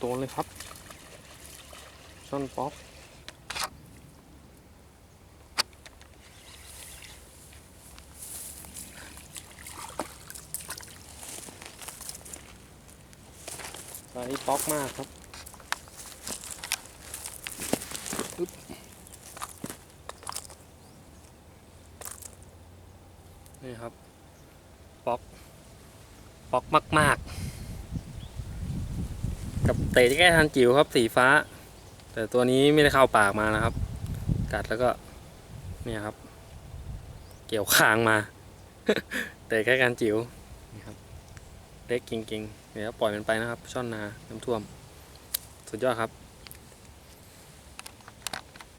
โดนเลยครับช่อนป๊อกไซส์ป๊อกมากครับอึ๊บนี่ครับป๊อกป๊อกมาก ๆ กับเตะที่แก้ทันจิ๋วครับสีฟ้า แต่ตัวนี้ไม่ได้เข้าปากมานะครับ กัดแล้วก็เนี่ยครับ เกี่ยวคางมา เตะแกล้การจิ๋วนี่ครับเล็กจริงๆเดี๋ยวปล่อยมันไปนะครับ ช่อนนาน้ำท่วม สุดยอดครับ